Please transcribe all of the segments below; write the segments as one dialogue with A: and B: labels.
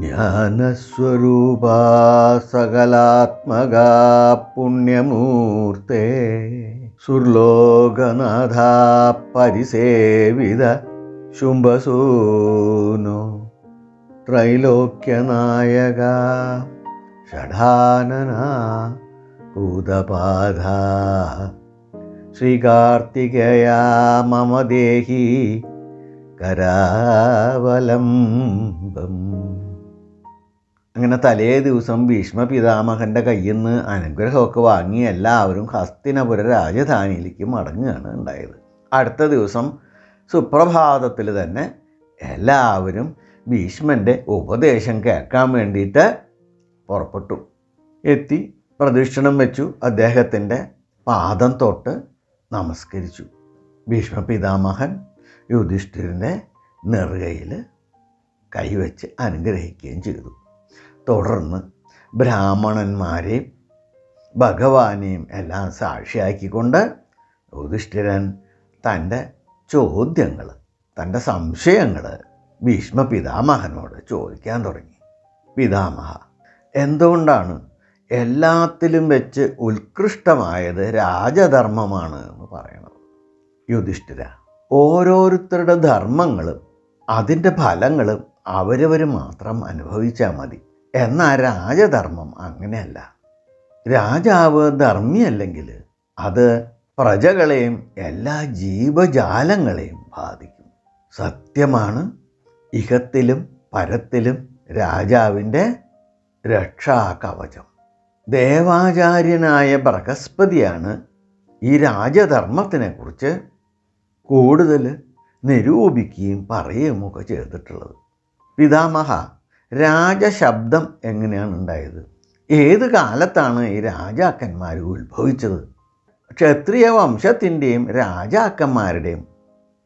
A: ജ്ഞാനസ്വരൂപ സകലാത്മക പുണ്യമൂർത്തേ. സുർലോകനാഥ പരിസേവിത ശുംഭസൂനോ. ത്രൈലോക്യനായക ഷഠാനന ഭൂതപാധ ശ്രീകാർത്തികയ മമ ദേഹി കരാവലംബം. അങ്ങനെ തലേ ദിവസം ഭീഷ്മ പിതാമഹന്റെ കയ്യിൽ നിന്ന് അനുഗ്രഹമൊക്കെ വാങ്ങി എല്ലാവരും ഹസ്തിനപുര രാജധാനിയിലേക്ക് മടങ്ങുകയാണ് ഉണ്ടായത്. അടുത്ത ദിവസം സുപ്രഭാതത്തിൽ തന്നെ എല്ലാവരും ഭീഷ്മന്റെ ഉപദേശം കേൾക്കാൻ വേണ്ടിയിട്ട് പുറപ്പെട്ടു. എത്തി പ്രദക്ഷിണം വെച്ചു. അദ്ദേഹത്തിന്റെ പാദം തൊട്ട് നമസ്കരിച്ചു. ഭീഷ്മ പിതാമഹൻ യുധിഷ്ഠിരന്റെ നെറുകയിൽ കൈവച്ച് അനുഗ്രഹിക്കുകയും ചെയ്തു. തുടർന്ന് ബ്രാഹ്മണന്മാരെ ഭഗവാനെയും എല്ലാം സാക്ഷിയാക്കിക്കൊണ്ട് യുധിഷ്ഠിരൻ തന്റെ ചോദ്യങ്ങൾ തന്റെ സംശയങ്ങൾ ഭീഷ്മ പിതാമഹനോട് ചോദിക്കാൻ തുടങ്ങി. പിതാമഹ എന്തുകൊണ്ടാണ് എല്ലാത്തിലും വെച്ച് ഉത്കൃഷ്ടമായത് രാജധർമ്മമാണ് എന്ന് പറയണത്? യുധിഷ്ഠിര ഓരോരുത്തരുടെ ധർമ്മങ്ങളും അതിന്റെ ഫലങ്ങളും അവരവർ മാത്രം അനുഭവിച്ചാൽ മതി. എന്നാൽ രാജധർമ്മം? അങ്ങനെയല്ല. രാജാവ് ധർമ്മിയല്ലെങ്കിൽ അത് പ്രജകളെയും എല്ലാ ജീവജാലങ്ങളെയും ബാധിക്കും. സത്യമാണ് ഇഹത്തിലും പരത്തിലും രാജാവിന്റെ രക്ഷാകവചം. ദേവാചാര്യനായ ബൃഹസ്പതിയാണ് ഈ രാജധർമ്മത്തിനെക്കുറിച്ച് കൂടുതൽ നിരൂപിക്കുകയും പറയുകയുമൊക്കെ ചെയ്തിട്ടുള്ളത്. പിതാമഹ രാജശബ്ദം എങ്ങനെയാണ് ഉണ്ടായത്? ഏത് കാലത്താണ് ഈ രാജാക്കന്മാർ ഉത്ഭവിച്ചത്? ക്ഷത്രിയ വംശത്തിന്റെയും രാജാക്കന്മാരുടെയും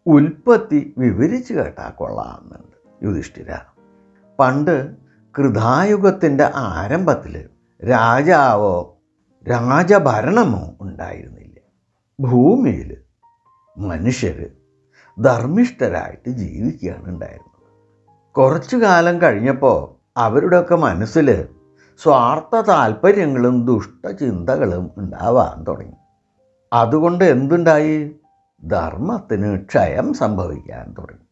A: ഉൽപ്പത്തി വിവരിച്ചു കേട്ടാൽ കൊള്ളാമെന്നുണ്ട് യുധിഷ്ഠിര. പണ്ട് കൃതായുഗത്തിന്റെ ആരംഭത്തിൽ രാജാവോ രാജഭരണമോ ഉണ്ടായിരുന്നില്ല. ഭൂമിയിൽ മനുഷ്യർ ധർമ്മിഷ്ഠരായിട്ട് ജീവിക്കുകയാണ് ഉണ്ടായിരുന്നത്. കുറച്ചു കാലം കഴിഞ്ഞപ്പോൾ അവരുടെയൊക്കെ മനസ്സിൽ സ്വാർത്ഥ താല്പര്യങ്ങളും ദുഷ്ടചിന്തകളും ഉണ്ടാവാൻ തുടങ്ങി. അതുകൊണ്ട് എന്തുണ്ടായി? ധർമ്മത്തിന് ക്ഷയം സംഭവിക്കാൻ തുടങ്ങി.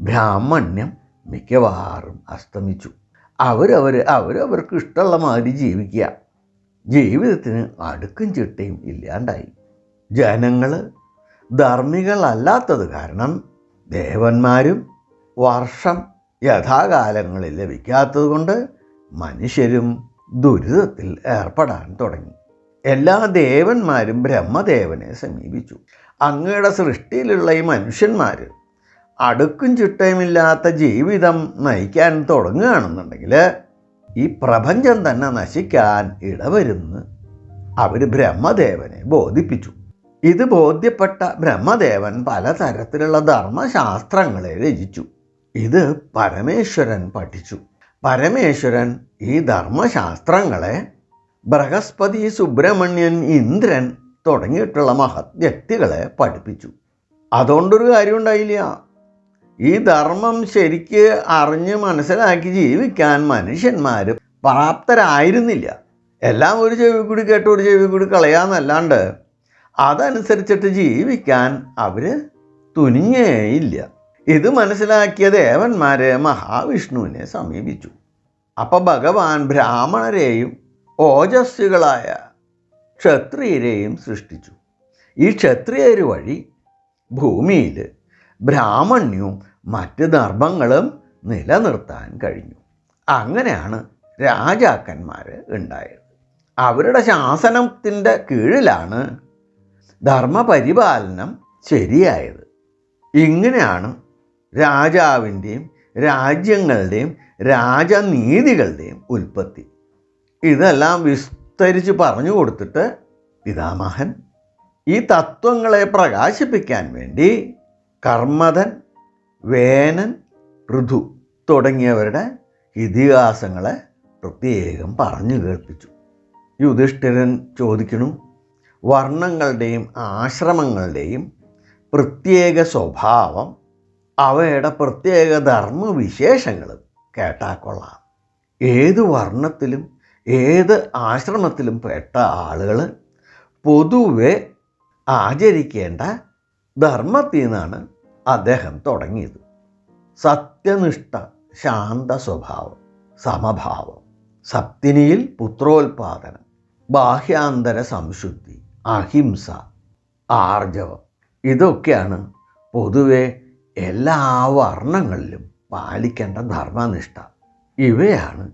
A: ബ്രാഹ്മണ്യം മിക്കവാറും അസ്തമിച്ചു. അവരവർ അവരവർക്ക് ഇഷ്ടമുള്ള മാതിരി ജീവിക്കുക. ജീവിതത്തിന് അടുക്കും ചിട്ടയും ഇല്ലാണ്ടായി. ജനങ്ങൾ ധർമ്മികളല്ലാത്തത് കാരണം ദേവന്മാരും വർഷം യഥാകാലങ്ങളിൽ ലഭിക്കാത്തത് കൊണ്ട് മനുഷ്യരും ദുരിതത്തിൽ ഏർപ്പെടാൻ തുടങ്ങി. എല്ലാ ദേവന്മാരും ബ്രഹ്മദേവനെ സമീപിച്ചു. അങ്ങയുടെ സൃഷ്ടിയിലുള്ള ഈ മനുഷ്യന്മാർ അടുക്കും ചിട്ടയുമില്ലാത്ത ജീവിതം നയിക്കാൻ തുടങ്ങുകയാണെന്നുണ്ടെങ്കിൽ ഈ പ്രപഞ്ചം തന്നെ നശിക്കാൻ ഇടവരുന്ന് അവർ ബ്രഹ്മദേവനെ ബോധിപ്പിച്ചു. ഇത് ബോധ്യപ്പെട്ട ബ്രഹ്മദേവൻ പലതരത്തിലുള്ള ധർമ്മശാസ്ത്രങ്ങളെ രചിച്ചു. ഇത് പരമേശ്വരൻ പഠിച്ചു. പരമേശ്വരൻ ഈ ധർമ്മശാസ്ത്രങ്ങളെ ബൃഹസ്പതി സുബ്രഹ്മണ്യൻ ഇന്ദ്രൻ തുടങ്ങിയിട്ടുള്ള മഹത് വ്യക്തികളെ പഠിപ്പിച്ചു. അതുകൊണ്ടൊരു കാര്യം ഉണ്ടായില്ല ഈ ധർമ്മം ശരിക്ക് അറിഞ്ഞ് മനസ്സിലാക്കി ജീവിക്കാൻ മനുഷ്യന്മാർ പ്രാപ്തരായിരുന്നില്ല. എല്ലാം ഒരു ചെവി കൂടി കേട്ട് ഒരു ചെവി കൂടി കളയാന്നല്ലാണ്ട് അതനുസരിച്ചിട്ട് ജീവിക്കാൻ അവർ തുനിഞ്ഞേയില്ല. ഇത് മനസ്സിലാക്കിയ ദേവന്മാരെ മഹാവിഷ്ണുവിനെ സമീപിച്ചു. അപ്പം ഭഗവാൻ ബ്രാഹ്മണരെയും ഓജസ്സുകളായ ക്ഷത്രിയരെയും സൃഷ്ടിച്ചു. ഈ ക്ഷത്രിയർ വഴി ഭൂമിയിൽ ബ്രാഹ്മണ്യവും മറ്റ് ധർമ്മങ്ങളും നിലനിർത്താൻ കഴിഞ്ഞു. അങ്ങനെയാണ് രാജാക്കന്മാർ ഉണ്ടായത്. അവരുടെ ശാസനത്തിന്റെ കീഴിലാണ് ധർമ്മപരിപാലനം ശരിയായത്. ഇങ്ങനെയാണ് രാജാവിന്റെയും രാജ്യങ്ങളുടെയും രാജനീതികളുടെയും ഉൽപ്പത്തി. ഇതെല്ലാം വിസ്തരിച്ച് പറഞ്ഞു കൊടുത്തിട്ട് പിതാമഹൻ ഈ തത്വങ്ങളെ പ്രകാശിപ്പിക്കാൻ വേണ്ടി കർമ്മധൻ വേനൻ ഋതു തുടങ്ങിയവരുടെ ഇതിഹാസങ്ങളെ പ്രത്യേകം പറഞ്ഞു കേൾപ്പിച്ചു. യുധിഷ്ഠിരൻ ചോദിക്കണു വർണങ്ങളുടെയും ആശ്രമങ്ങളുടെയും പ്രത്യേക സ്വഭാവം അവയുടെ പ്രത്യേക ധർമ്മവിശേഷങ്ങളും കേട്ടാൽ കൊള്ളാം. ഏത് വർണത്തിലും ഏത് ആശ്രമത്തിലും പെട്ട ആളുകൾ പൊതുവെ ആചരിക്കേണ്ട ധർമ്മത്തിൽ നിന്നാണ് അദ്ദേഹം തുടങ്ങിയത്. സത്യനിഷ്ഠ ശാന്ത സ്വഭാവം സമഭാവം സപ്തിനിയിൽ പുത്രോൽപാദനം ബാഹ്യാന്തര സംശുദ്ധി അഹിംസ ആർജവം ഇതൊക്കെയാണ് പൊതുവെ എല്ലാ വർണങ്ങളിലും പാലിക്കേണ്ട ധർമ്മനിഷ്ഠ. ഇവയാണ്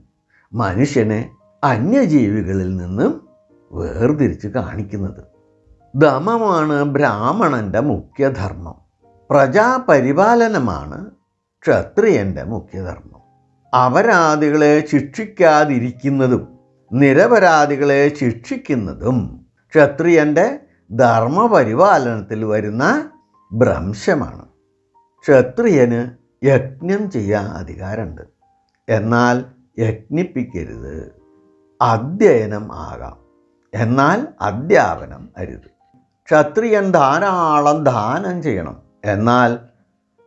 A: മനുഷ്യനെ അന്യജീവികളിൽ നിന്നും വേർതിരിച്ച് കാണിക്കുന്നത്. ദമമാണ് ബ്രാഹ്മണന്റെ മുഖ്യധർമ്മം. പ്രജാപരിപാലനമാണ് ക്ഷത്രിയന്റെ മുഖ്യധർമ്മം. അപരാധികളെ ശിക്ഷിക്കാതിരിക്കുന്നതും നിരപരാധികളെ ശിക്ഷിക്കുന്നതും ക്ഷത്രിയന്റെ ധർമ്മപരിപാലനത്തിൽ വരുന്ന ഭ്രംശമാണ്. ക്ഷത്രിയന് യജ്ഞം ചെയ്യാൻ അധികാരമുണ്ട്. എന്നാൽ യജ്ഞിപ്പിക്കരുത്. അധ്യയനം ആകാം. എന്നാൽ അധ്യാപനം അരുത്. ക്ഷത്രിയൻ ധാരാളം ദാനം ചെയ്യണം. എന്നാൽ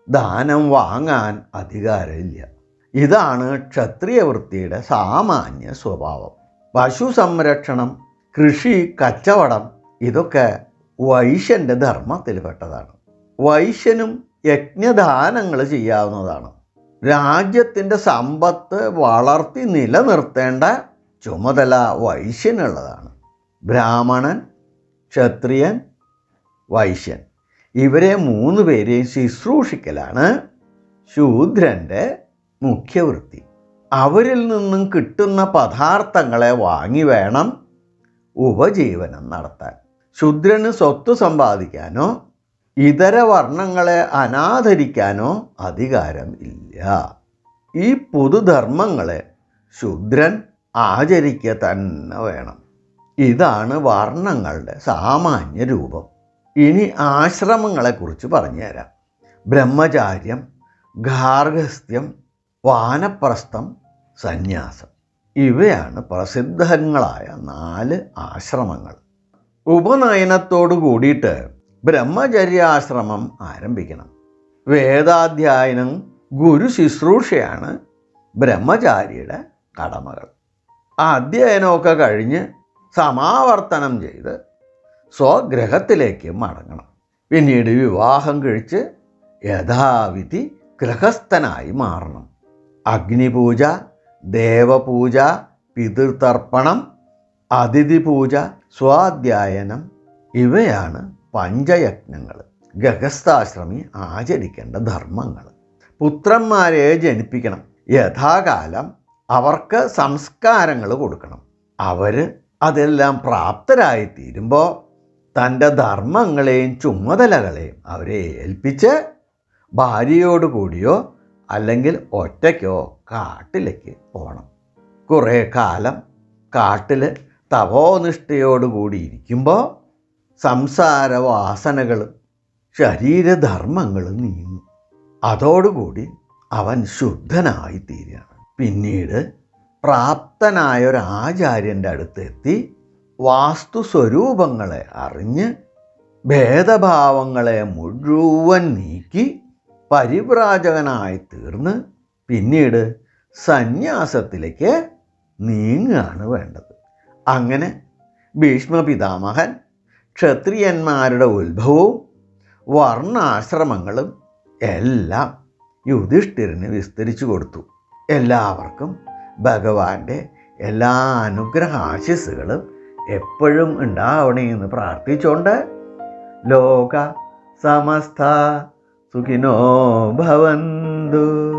A: ദാനം വാങ്ങാൻ അധികാരമില്ല. ഇതാണ് ക്ഷത്രിയ വൃത്തിയുടെ സാമാന്യ സ്വഭാവം. പശു സംരക്ഷണം കൃഷി കച്ചവടം ഇതൊക്കെ വൈശ്യന്റെ ധർമ്മത്തിൽപ്പെട്ടതാണ്. വൈശ്യനും യജ്ഞദാനങ്ങൾ ചെയ്യാവുന്നതാണ്. രാജ്യത്തിന്റെ സമ്പത്ത് വളർത്തി നിലനിർത്തേണ്ട ചുമതല വൈശ്യനുള്ളതാണ്. ബ്രാഹ്മണൻ ക്ഷത്രിയൻ വൈശ്യൻ. ഇവരെ മൂന്ന് പേരെയും ശുശ്രൂഷിക്കലാണ് ശൂദ്രന്റെ മുഖ്യവൃത്തി. അവരിൽ നിന്നും കിട്ടുന്ന പദാർത്ഥങ്ങളെ വാങ്ങി വേണം ഉപജീവനം നടത്താൻ. ശൂദ്രന് സ്വത്ത് സമ്പാദിക്കാനോ ഇതര വർണങ്ങളെ അനാദരിക്കാനോ അധികാരം ഇല്ല. ഈ പൊതുധർമ്മങ്ങളെ ശൂദ്രൻ ആചരിക്കുക തന്നെ വേണം. ഇതാണ് വർണങ്ങളുടെ സാമാന്യ രൂപം. ഇനി ആശ്രമങ്ങളെക്കുറിച്ച് പറഞ്ഞുതരാം. ബ്രഹ്മചാര്യം ഗാർഹസ്ഥ്യം വാനപ്രസ്ഥം സന്യാസം. ഇവയാണ് പ്രസിദ്ധങ്ങളായ നാല് ആശ്രമങ്ങൾ. ഉപനയനത്തോടു കൂടിയിട്ട് ബ്രഹ്മചര്യാശ്രമം ആരംഭിക്കണം. വേദാധ്യായനം ഗുരു ശുശ്രൂഷയാണ് ബ്രഹ്മചാരിയുടെ കടമകൾ. അധ്യയനമൊക്കെ കഴിഞ്ഞ് സമാവർത്തനം ചെയ്ത് സ്വഗ്രഹത്തിലേക്ക് മടങ്ങണം. പിന്നീട് വിവാഹം കഴിച്ച് യഥാവിധി ഗൃഹസ്ഥനായി മാറണം. അഗ്നിപൂജ ദേവപൂജ പിതൃതർപ്പണം അതിഥി പൂജ സ്വാധ്യായനം ഇവയാണ് പഞ്ചയജ്ഞങ്ങൾ ഗഹസ്ഥാശ്രമി ആചരിക്കേണ്ട ധർമ്മങ്ങൾ പുത്രന്മാരെ ജനിപ്പിക്കണം. യഥാകാലം അവർക്ക് സംസ്കാരങ്ങൾ കൊടുക്കണം. അവർ അതെല്ലാം പ്രാപ്തരായിത്തീരുമ്പോൾ തന്റെ ധർമ്മങ്ങളെയും ചുമതലകളെയും അവരെ ഏൽപ്പിച്ച് ഭാര്യയോട് കൂടിയോ അല്ലെങ്കിൽ ഒറ്റയ്ക്കോ കാട്ടിലേക്ക് പോകണം കുറേ കാലം കാട്ടിൽ തപോനിഷ്ഠയോടുകൂടി ഇരിക്കുമ്പോൾ സംസാരവാസനകളും ശരീരധർമ്മങ്ങളും നീങ്ങും. അതോടുകൂടി അവൻ ശുദ്ധനായി തീരുകയാണ് പിന്നീട് പ്രാപ്തനായ ഒരു ആചാര്യന്റെ അടുത്തെത്തി വാസ്തു സ്വരൂപങ്ങളെ അറിഞ്ഞ് ഭേദഭാവങ്ങളെ മുഴുവൻ നീക്കി പരിവ്രാജകനായി തീർന്ന് പിന്നീട് സന്യാസത്തിലേക്ക് നീങ്ങുകയാണ് വേണ്ടത്. അങ്ങനെ ഭീഷ്മ പിതാമഹൻ ക്ഷത്രിയന്മാരുടെ ഉത്ഭവവും വർണാശ്രമങ്ങളും എല്ലാം യുധിഷ്ഠിരന് വിസ്തരിച്ചു കൊടുത്തു. എല്ലാവർക്കും ഭഗവാന്റെ എല്ലാ അനുഗ്രഹ ആശിസ്സുകളും എപ്പോഴും ഉണ്ടാവണേ എന്ന് പ്രാർത്ഥിച്ചുകൊണ്ട് ലോക സമസ്ത സുഖിനോ ഭവന്തു.